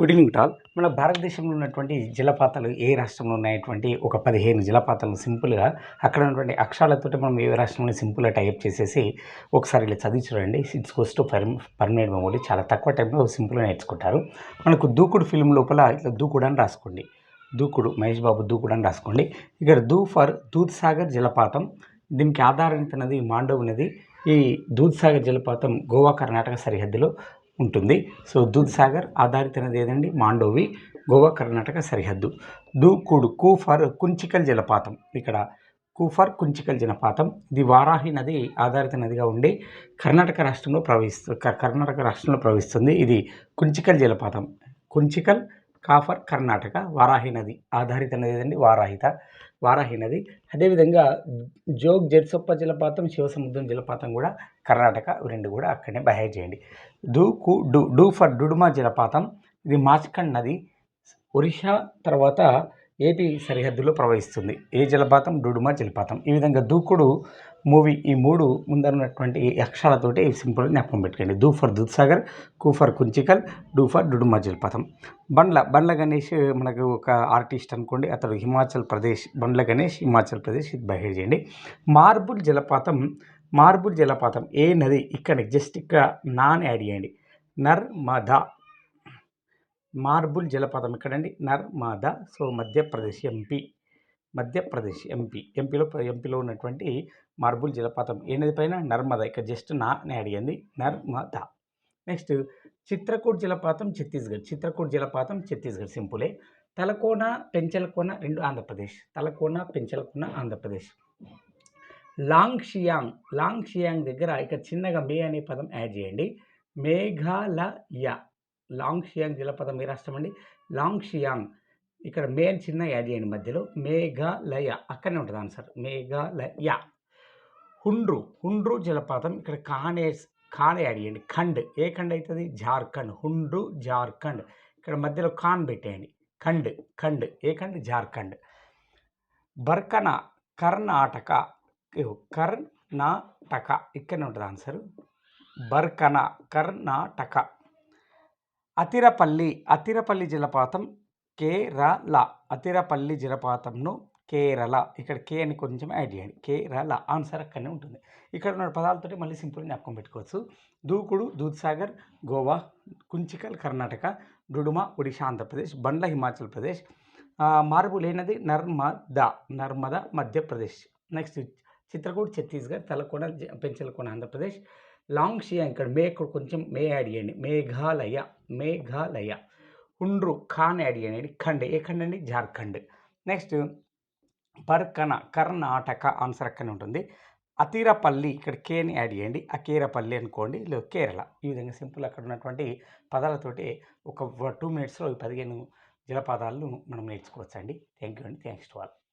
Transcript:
Good evening tall మన భారతదేశంలో ఉన్నటువంటి జలపాతాలు ఏ రాష్ట్రంలో ఉన్నటువంటి ఒక పదిహేను జలపాతాలు సింపుల్గా అక్కడ ఉన్నటువంటి అక్షరాలతో మనం ఏ రాష్ట్రంలో సింపుల్గా టైప్ చేసేసి ఒకసారి ఇలా చదివి చూడండి. ఇట్స్ కోస్ టు పర్ పర్మనెంట్ మెమోరీ చాలా తక్కువ టైంలో సింపుల్గా నేర్చుకుంటారు. మనకు దూకుడు ఫిల్మ్ లోపల ఇట్లా దూకుడు అని రాసుకోండి. దూకుడు మహేష్ బాబు దూకుడు అని రాసుకోండి. ఇక్కడ దూ ఫర్ దూద్ సాగర్ జలపాతం దీనికి ఆధారిత నది మాండవ్ నది. ఈ దూద్సాగర్ జలపాతం గోవా కర్ణాటక సరిహద్దులో ఉంటుంది. సో దూద్సాగర్ ఆధారిత నది ఏదండి? మాండోవి గోవా కర్ణాటక సరిహద్దు. దూకుడు కూఫర్ కుంచికల్ జలపాతం. ఇక్కడ కూఫర్ కుంచికల్ జలపాతం. ఇది వారాహి నది ఆధారిత నదిగా ఉండి కర్ణాటక రాష్ట్రంలో ప్రవహిస్తు కర్ణాటక రాష్ట్రంలో ప్రవహిస్తుంది. ఇది కుంచికల్ జలపాతం. కుంచికల్ కాఫర్ కర్ణాటక వారాహి నది. ఆధారిత నది ఏదండి వారాహిత వారాహి నది. అదేవిధంగా జోగ్ జెర్సొప్ప జలపాతం శివసముద్రం జలపాతం కూడా కర్ణాటక రెండు కూడా అక్కడనే బహే చేయండి. డూ కు డూ డూ ఫర్ డుడుమా జలపాతం. ఇది మాచ్కండ్ నది. ఒరిస్సా తర్వాత ఏపీ సరిహద్దులో ప్రవహిస్తుంది. ఏ జలపాతం? డుడుమా జలపాతం. ఈ విధంగా దూకుడు మూవీ ఈ మూడు ముందరున్నటువంటి అక్షరాలతోటి సింపుల్ జ్ఞాపకం పెట్టుకోండి. దూ ఫర్ దూద్సాగర్ కూ ఫర్ కుంచికల్ డూ ఫర్ డుడుమా జలపాతం. బండ్ల బండ్ల గణేష్ మనకు ఒక ఆర్టిస్ట్ అనుకోండి అతడు హిమాచల్ ప్రదేశ్ బండ్ల గణేష్ హిమాచల్ ప్రదేశ్ ఇది బయట చేయండి. మార్బుల్ జలపాతం మార్బుల్ జలపాతం ఏ నది? ఇక్కడ జస్ట్ ఇక్కడ నాన్ యాడ్ చేయండి. నర్మదా మార్బుల్ జలపాతం ఎక్కడండి? Narmada so Madhya Pradesh MP. Madhya Pradesh MP. ఎంపీలో ఎంపీలో ఉన్నటువంటి మార్బుల్ జలపాతం ఏ పైన? నర్మదా. ఇక్కడ జస్ట్ నా అని అడిగింది. నర్మదా. నెక్స్ట్ చిత్రకూట్ జలపాతం ఛత్తీస్గఢ్. చిత్రకూట్ జలపాతం ఛత్తీస్గఢ్. సింపులే. తలకోన పెంచలకోన రెండు ఆంధ్రప్రదేశ్. తలకోన పెంచలకోన ఆంధ్రప్రదేశ్. లాంగ్ షియాంగ్. లాంగ్ షియాంగ్ దగ్గర ఇక్కడ చిన్నగా మే అనే పదం యాడ్ చేయండి. మేఘాలయ. లాంగ్ షియాంగ్ జలపాతం ఏ రాష్ట్రం అండి? లాంగ్ షియాంగ్ ఇక్కడ మే అని చిన్న యాడ్ చేయండి మధ్యలో. మేఘాలయ. అక్కడనే ఉంటుంది ఆన్సర్. మేఘాలయ. హుండ్రు. హుండ్రు జలపాతం ఇక్కడ కానే కాన్ యాడ్ చేయండి. ఖండ్. ఏ ఖండ్ అవుతుంది జార్ఖండ్. హుండ్రు జార్ఖండ్. ఇక్కడ మధ్యలో ఖాన్ పెట్టేయండి. ఖండ్. ఖండ్. ఏ ఖండ్? జార్ఖండ్. బర్కన. కర్ణాటక. కర్ణాటక. ఇక్కడనే ఉంటుంది ఆన్సర్. బర్కన. కర్ణాటక. అతిరపల్లి అతిరపల్లి జలపాతం కేరళ. అతిరపల్లి జలపాతంను కేరళ. ఇక్కడ కే అని కొంచెం యాడ్ చేయండి. కేరళ. ఆన్సర్ అక్కడనే ఉంటుంది. ఇక్కడ ఉన్న పదాలతోటి మళ్ళీ సింపుల్ జ్ఞాపకం పెట్టుకోవచ్చు. దూకుడు దూద్సాగర్ గోవా కుంచికల్ కర్ణాటక డుడుమ ఒడిషా ఆంధ్రప్రదేశ్ బండ్ల హిమాచల్ ప్రదేశ్. మార్పు లేనది నర్మద నర్మద మధ్యప్రదేశ్. నెక్స్ట్ చిత్రకూట్ ఛత్తీస్గఢ్ తలకోన పెంచలకోన ఆంధ్రప్రదేశ్. లాంగ్ షియా ఇక్కడ మే కొంచెం మే యాడ్ చేయండి. మేఘాలయ మేఘాలయ. హుండ్రు ఖాన్ యాడ్ చేయండి. ఖండ్ ఏ ఖండ్ అండి? జార్ఖండ్. నెక్స్ట్ పర్కన కర్ణాటక ఆన్సర్ అక్కడనే ఉంటుంది. అతీరపల్లి ఇక్కడ కేని యాడ్ చేయండి. అకీరపల్లి అనుకోండి. లేదు కేరళ. ఈ విధంగా సింపుల్ అక్కడ ఉన్నటువంటి పదాలతోటి ఒక టూ మినిట్స్లో పదిహేను జలపాతాలను మనం నేర్చుకోవచ్చండి. థ్యాంక్ యూ అండి. Thanks to all.